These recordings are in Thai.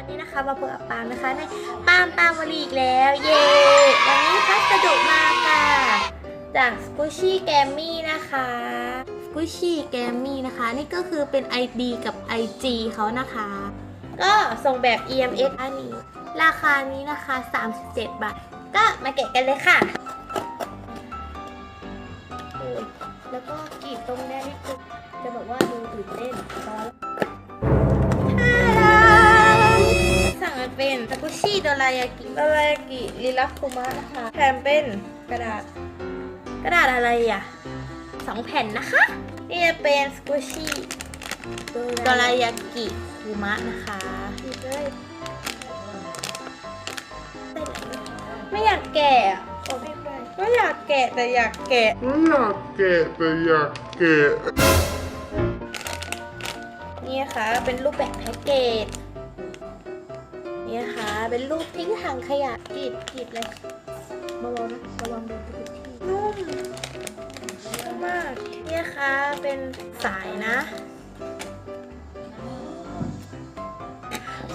วันนี้นะคะมาพบกับปาล์มนะคะในปามปามวลีอีกแล้ว เย้วันนี้พัสดุมาค่ะจากสกูชี่แกมมี่นะคะสกูชี่แกมมี่นะคะ นี่ก็คือเป็น ID กับ IG เขานะคะ ก็ส่งแบบ EMS อันนี้ ราคานี้นะคะ 37 บาท ก็มาแกะกันเลยค่ะแล้วก็กรีดตรงนี้นี่คือจะบอกว่าดูตื่นเต้นตอน สั่งมันเป็นซากุชิโดรายากิโดรายากิลิลักคุมะนะคะแถมเป็นกระดาษ กระดาษอะไรอะสองแผ่นนะคะ นี่จะเป็นสกูชี่โดรายากิคุมะนะคะไม่อยากแกะอะไม่อยากแกะแต่อยากแกะไม่อยากแกะแต่อยากแกะนี่นะคะเป็นรูปแบบแพ็กเกจ นี่นะคะ เป็นรูปทิ้งถังขยะกรีดกรีดเลยเบาๆนะระวังโดนทุกที่นุ่มนุ่มมากนี่นะคะเป็นสายนะ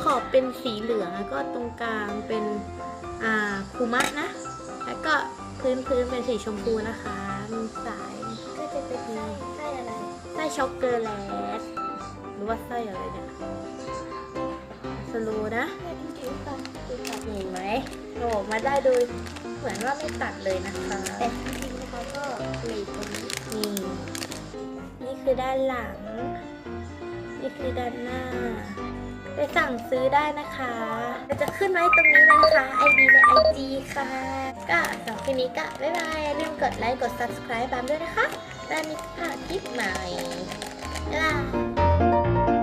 ขอบเป็นสีเหลืองแล้วก็ตรงกลางเป็นอ่าคูมะนะ แล้วก็พื้นพื้นเป็นสีชมพูนะคะมีสายก็จะเป็นไส้ไส้อะไรไส้ช็อกโกแลตหรือว่าไส้อะไรเนี่ย สโลว์นะเห็นไหมโอ้มาได้โดยเหมือนว่าไม่ตัดเลยนะคะแต่จริงๆนะคะก็กรีดตรงนี้นี่นี่คือด้านหลัง นี่คือด้านหน้า ไปสั่งซื้อได้นะคะจะขึ้นไว้ตรงนี้เลยนะคะ ID ใน IG ค่ะ ก็สำหรับคลิปนี้ก็บ๊ายบายอย่าลืมกดไลค์กด subscribe ตามด้วยนะคะแล้วมีพาคลิปใหม่บ๊ายบาย